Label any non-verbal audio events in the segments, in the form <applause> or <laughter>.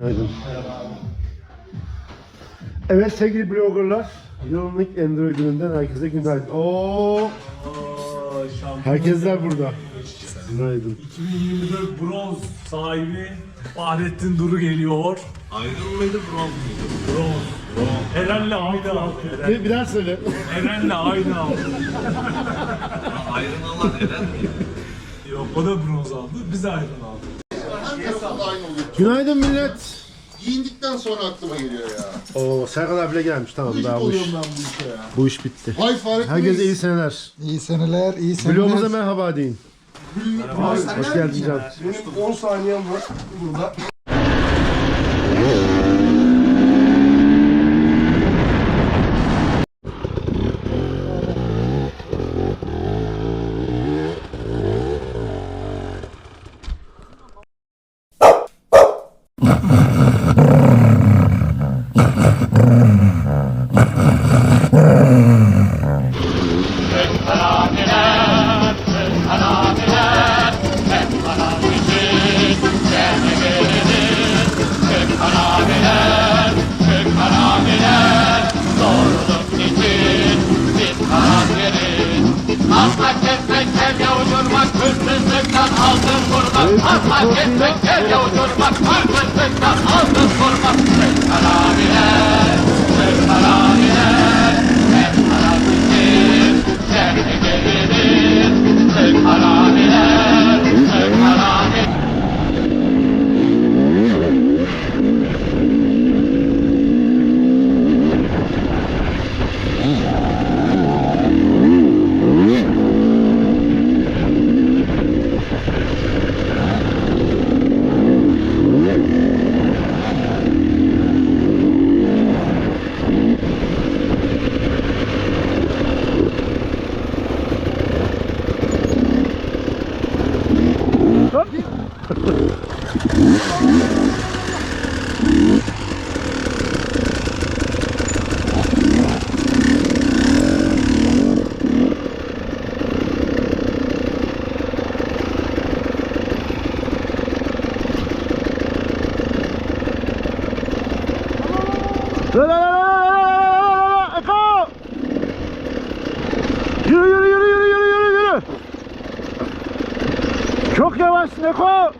Günaydın. Evet sevgili bloggerlar, yılın ilk Android gününden herkese günaydın. Oo, herkesler burada. Günaydın. 2024 bronz sahibi Fahrettin Duru geliyor. Aydın mıydı bronz muydu? Bronz. Eren'le aynı aldı. Eren. Bir, bir daha söyle. Eren'le aynı aldı. Ayrın alan Eren miydi? Yok o da bronz aldı. Biz ayrı aynı oluyor. Günaydın millet. Giyindikten sonra aklıma geliyor ya. Oo, Serkan abi bile gelmiş tamam Gıcık daha bu iş, oluyorum ben bu işe ya. bu iş bitti. Vay Fahrettin Herkese iyi seneler. İyi seneler, iyi seneler. Vlogumuza merhaba deyin. Hoş geldin Can. Benim 10 saniyem var burada. Asla kesmekten yavuşurmak, hırsızlıktan aldın vurmak. Asla kesmekten ょ Go! You, you, Çok yavaşsın Eko.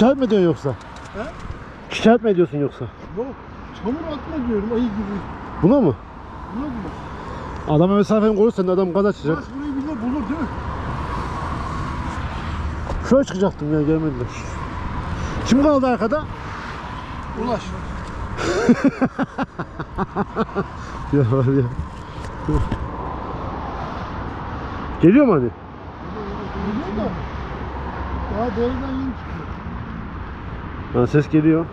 Şikayet mi ediyorsun yoksa? He? Şikayet mi ediyorsun yoksa? Yok. Çamur atma diyorum ayı gibi. Buna mı? Buna mı? Adama mesafeni korursan adam gaz açacak. Yavaş burayı bilir bulur değil mi? Şöyle çıkacaktım ya gelmediler. Kim kaldı arkada? Ulaş. <laughs> Ya var ya. Geliyor mu hani? Biliyor da. Daha dereden yeni çıkıyor. Ha, ses geliyor.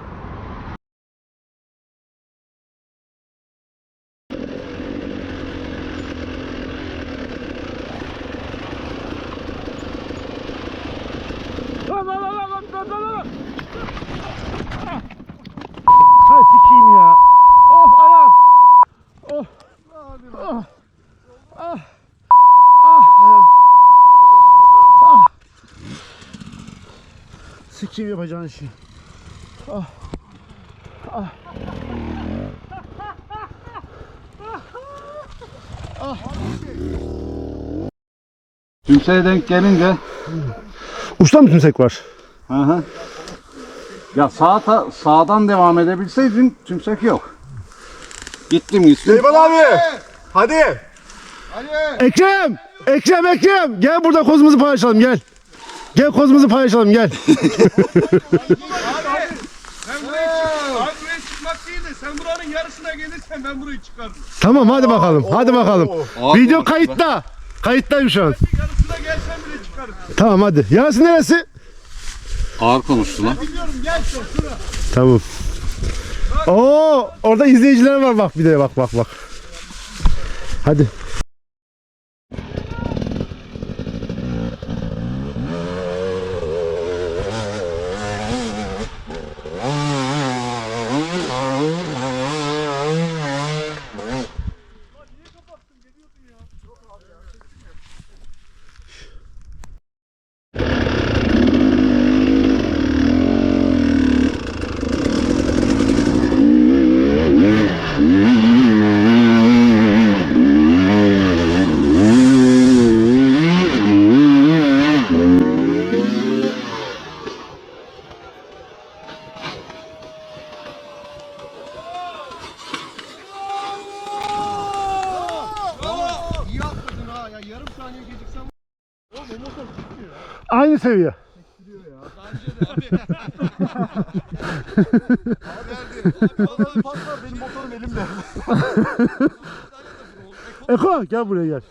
Hay sikeyim ya. Oh ayağım. Oh. Ah. Ah. Ah ayağım. Ah. Sikeyim yapacağın işi. Tümseğe denk gelince Uçta mı tümsek var? hı hı. Ya sağ ta- sağdan devam edebilseydin tümsek yok. Gittim gittim. abi. Hadi. Ekrem! Ekrem Ekrem! Gel burada kozumuzu paylaşalım gel. Gel kozumuzu paylaşalım gel. <laughs> Ben buraya çık. Abi buraya çıkmak değil de sen Sen buranın yarısına gelirsen ben burayı çıkarım. Tamam hadi bakalım. Hadi bakalım. Ağır Video be. kayıtta. Kayıttayım şu an. Yarısına gelsen bile çıkarım. Tamam hadi. Yarısı neresi? Ağır konuştu lan. Biliyorum gel sen şura. Tamam. Oo, orada izleyiciler var bak bir de bak bak bak. Hadi. Aynı seviye. Vallahi pas var benim motorum elimde. Eko gel buraya gel.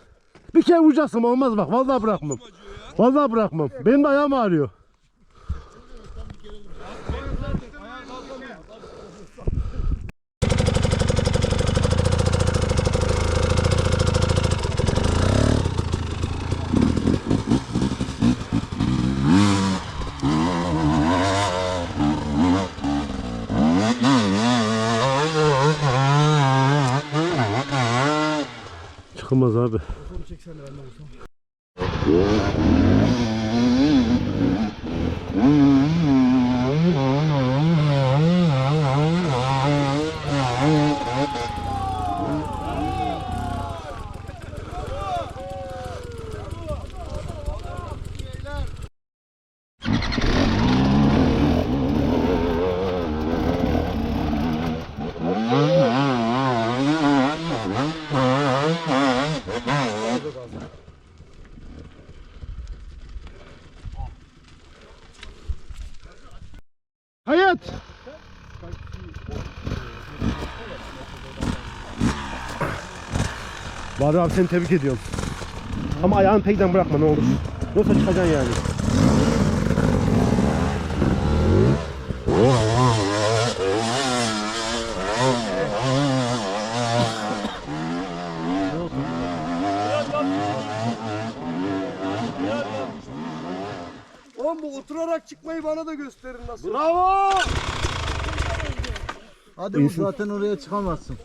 Bir kere vuracaksın olmaz bak. Vallahi bırakmam. Vallahi bırakmam. Benim de ayağım ağrıyor. Çıkılmaz abi. Hayat. Bahri abi seni tebrik ediyorum. Ama ayağını peyden bırakma ne olur. Yoksa çıkacaksın yani. Oğlum bu oturarak çıkmayı bana da gösterin nasıl. Bravo! Hadi bu zaten oraya çıkamazsın.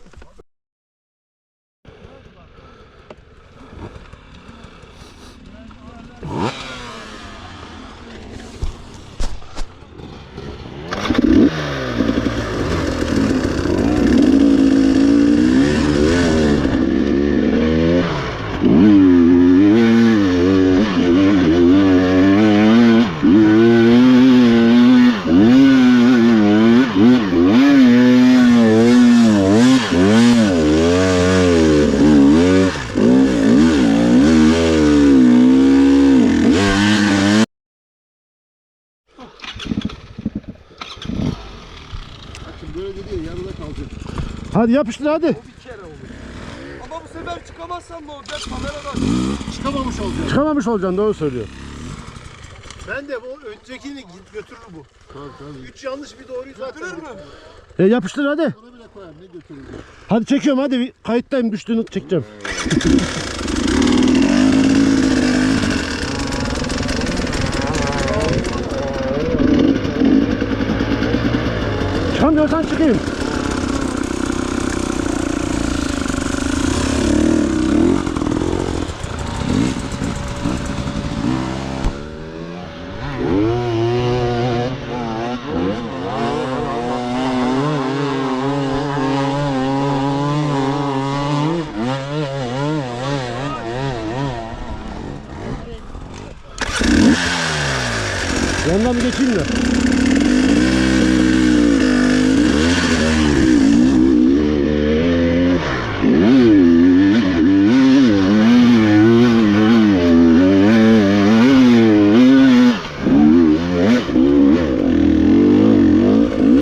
Böyle gidiyor yarıda kalacak. Hadi yapıştır hadi. Bir kere olur. Ama bu sefer çıkamazsam ne olacak kameradan? Çıkamamış olacak. Çıkamamış olacaksın doğru söylüyor. Ben de bu öncekini git götürür bu. Tabii tabii. Üç yanlış bir doğruyu zaten. Götürür mü? E, yapıştır hadi. Onu bile koyar ne götürür? Hadi çekiyorum hadi. Kayıttayım düştüğünü çekeceğim. Çıkamıyorsan çıkayım. Yandan geçeyim de.